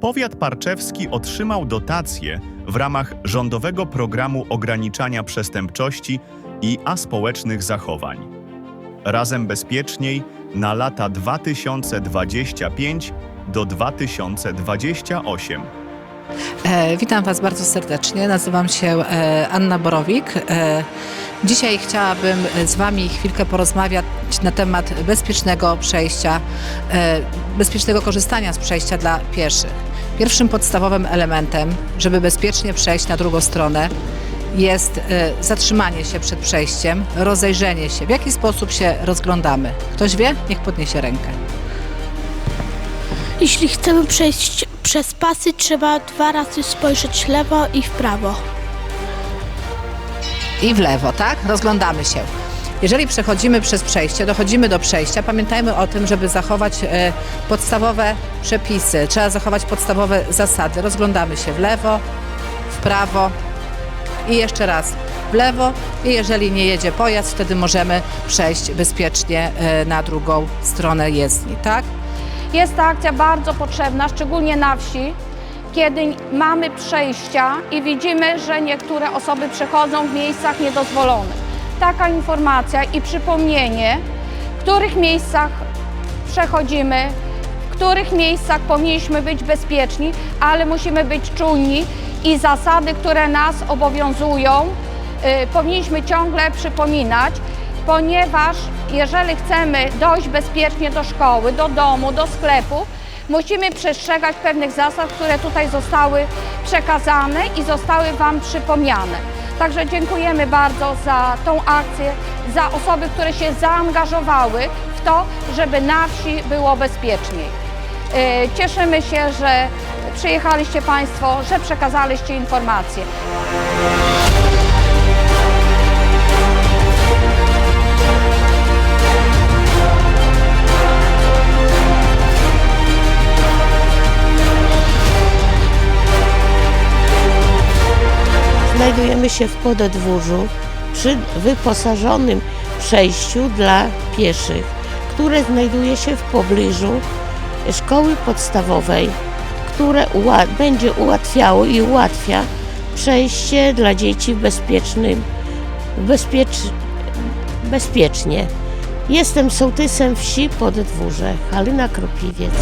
Powiat parczewski otrzymał dotację w ramach rządowego programu ograniczania przestępczości i aspołecznych zachowań. Razem bezpieczniej na lata 2025 do 2028. E, witam Was bardzo serdecznie. Nazywam się e, Anna Borowik. E, dzisiaj chciałabym z Wami chwilkę porozmawiać na temat bezpiecznego przejścia, bezpiecznego korzystania z przejścia dla pieszych. Pierwszym podstawowym elementem, żeby bezpiecznie przejść na drugą stronę, jest zatrzymanie się przed przejściem, rozejrzenie się. W jaki sposób się rozglądamy? Ktoś wie? Niech podniesie rękę. Jeśli chcemy przejść przez pasy, trzeba dwa razy spojrzeć w lewo i w prawo. i w lewo, tak? Rozglądamy się. Jeżeli przechodzimy przez przejście, dochodzimy do przejścia, pamiętajmy o tym, żeby zachować e, podstawowe przepisy. Trzeba zachować podstawowe zasady. Rozglądamy się w lewo, w prawo i jeszcze raz w lewo. I jeżeli nie jedzie pojazd, wtedy możemy przejść bezpiecznie e, na drugą stronę jezdni, tak? Jest ta akcja bardzo potrzebna, szczególnie na wsi, kiedy mamy przejścia i widzimy, że niektóre osoby przechodzą w miejscach niedozwolonych. Taka informacja i przypomnienie, w których miejscach przechodzimy, w których miejscach powinniśmy być bezpieczni, ale musimy być czujni i zasady, które nas obowiązują, y, powinniśmy ciągle przypominać, ponieważ jeżeli chcemy dojść bezpiecznie do szkoły, do domu, do sklepu, musimy przestrzegać pewnych zasad, które tutaj zostały przekazane i zostały Wam przypomniane. Także dziękujemy bardzo za tą akcję, za osoby, które się zaangażowały w to, żeby na wsi było bezpieczniej. Yy, Cieszymy się, że przyjechaliście Państwo, że przekazaliście informacje. Znajdujemy się w Podedwórzu przy wyposażonym przejściu dla pieszych, które znajduje się w pobliżu szkoły podstawowej, które będzie ułatwiało i ułatwia przejście dla dzieci bezpiecznym, bezpiecz, bezpiecznie. Jestem sołtysem wsi Podedwórze, Halina Kropliwiec.